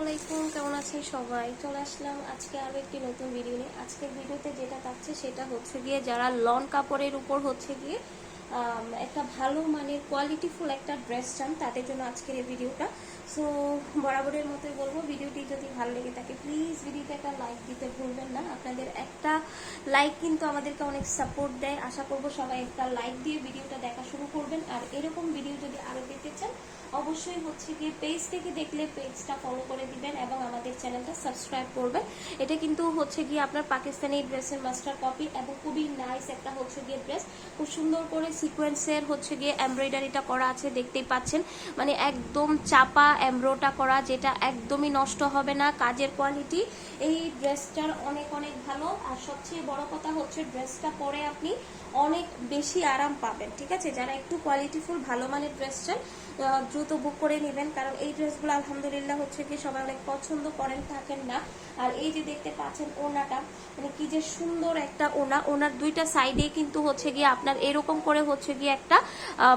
আলাইকুম কেমন আছেন সবাই? চলে আসলাম আজকে আরও একটি নতুন ভিডিও নিয়ে। আজকের ভিডিওতে যেটা থাকছে সেটা হচ্ছে গিয়ে যারা লন কাপড়ের উপর হচ্ছে গিয়ে একটা ভালো মানে কোয়ালিটিফুল একটা ড্রেস চান, তাদের জন্য আজকের এই ভিডিওটা। সো বরাবরের মতোই বলব, ভিডিওটি যদি ভালো লেগে থাকে প্লিজ ভিডিওতে একটা লাইক দিতে ভুলবেন না। আপনাদের একটা লাইক কিন্তু আমাদেরকে অনেক সাপোর্ট দেয়। আশা করব সবাই একটা লাইক দিয়ে ভিডিওটা দেখা শুরু করবেন। আর এরকম ভিডিও যদি আরও দেখতে চান, অবশ্যই হচ্ছে গিয়ে পেজ থেকে দেখলে পেজটা ফলো করে দিবেন এবং আমাদের চ্যানেলটা সাবস্ক্রাইব করবেন। এটা কিন্তু হচ্ছে গিয়ে আপনার পাকিস্তানি ড্রেসের মাস্টার কপি এবং খুবই নাইস একটা হচ্ছে গিয়ে ড্রেস খুব সুন্দর করে সিকোয়েন্সের হচ্ছে গিয়ে এমব্রয়ডারিটা করা আছে, দেখতেই পাচ্ছেন। মানে একদম চাপা এমব্রোটা করা, যেটা একদমই নষ্ট হবে না। কাজের কোয়ালিটি এই ড্রেসটার অনেক অনেক ভালো। আর সবচেয়ে বড় কথা হচ্ছে ড্রেসটা পরে আপনি অনেক বেশি আরাম পাবেন, ঠিক আছে? যারা একটু কোয়ালিটিফুল ভালো মানের ড্রেস চান দ্রুত বুক করে নেবেন। কারণ এই ড্রেসগুলো আলহামদুলিল্লাহ, হচ্ছে কি সবাই অনেক পছন্দ করেন, থাকেন না। আর এই যে দেখতে পাচ্ছেন ওনাটা মানে কি যে সুন্দর একটা ওনা। ওনার দুইটা সাইডে কিন্তু হচ্ছে গিয়ে আপনার এরকম করে হচ্ছে গিয়ে একটা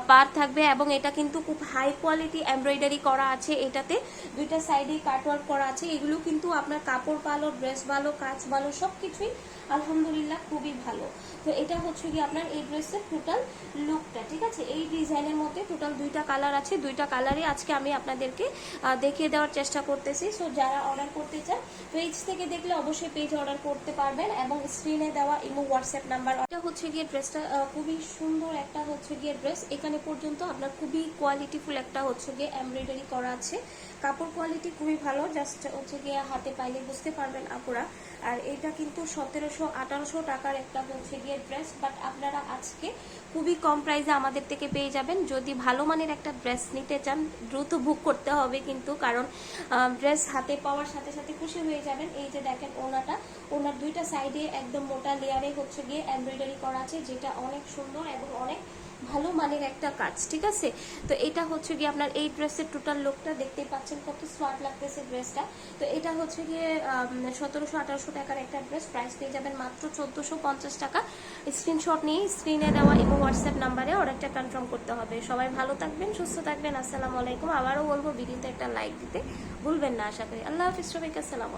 পার থাকবে এবং এটা কিন্তু খুব হাই কোয়ালিটি এমব্রয়ডারি করা আছে এটাতে। দুইটা সাইডে কাটওয়ার্ক করা আছে। এগুলো কিন্তু আপনার কাপড় ভালো ড্রেস ভালো, কাজ ভালো সব কিছুই আলহামদুলিল্লাহ খুবই ভালো। তো এটা হচ্ছে গিয়ে আপনার এই ড্রেসের টোটাল লুকটা ঠিক আছে? এই ডিজাইনের মধ্যে টোটাল দুইটা কালার আছে। দুইটা কালারই আজকে আমি আপনাদেরকে দেখিয়ে দেওয়ার চেষ্টা করতেছি। সো যারা অর্ডার করতে চান পেজ থেকে দেখলে অবশ্যই পেজ অর্ডার করতে পারবেন এবং স্ক্রিনে দেওয়া ইমো হোয়াটসঅ্যাপ নাম্বার এটা হচ্ছে গিয়ে ড্রেসটা খুবই সুন্দর একটা হচ্ছে গিয়ে ড্রেস এখানে পর্যন্ত আপনার খুবই কোয়ালিটিফুল একটা হচ্ছে গিয়ে এমব্রয়ডারি করা আছে। কাপড় কোয়ালিটি খুবই ভালো জাস্ট হচ্ছে গিয়ে হাতে পাইলে বুঝতে পারবেন আপুরা। আর এটা কিন্তু সতেরোশো আঠারোশো টাকার একটা হচ্ছে গিয়ে ড্রেস বাট আপনারা আজকে খুবই কম প্রাইসে আমাদের থেকে পেয়ে যাবেন। যদি ভালো মানের একটা ড্রেস নিতে চান, দ্রুত বুক করতে হবে কিন্তু, কারণ ড্রেস হাতে পাওয়ার সাথে সাথে খুশি হয়ে যাবেন। এই যে দেখেন ওনাটা ওনার দুইটা সাইডে একদম মোটা লেয়ারে হচ্ছে গিয়ে এমব্রয়ডারি করা আছে, যেটা অনেক সুন্দর এবং অনেক ভালো মানের একটা কাজ, ঠিক আছে? তো এটা হচ্ছে গিয়ে আপনার এই ড্রেসের টোটাল লুকটা দেখতেই পাচ্ছেন কত স্মার্ট লাগতেছে ড্রেসটা তো এটা হচ্ছে গিয়ে সতেরোশো আঠারোশো টাকার একটা ড্রেস প্রাইস পেয়ে যাবেন মাত্র চোদ্দোশো পঞ্চাশ টাকা। স্ক্রিনশট নিয়ে স্ক্রিনে দেওয়া এবং হোয়াটসঅ্যাপ নাম্বারে অর্ডারটা কনফার্ম করতে হবে। সবাই ভালো থাকবেন, সুস্থ থাকবেন, আসসালামু আলাইকুম। আবারও বলব, ভিডিওতে একটা লাইক দিতে ভুলবেন না, আশা করি। আল্লাহ হাফিজ, সবাইকে আসসালাম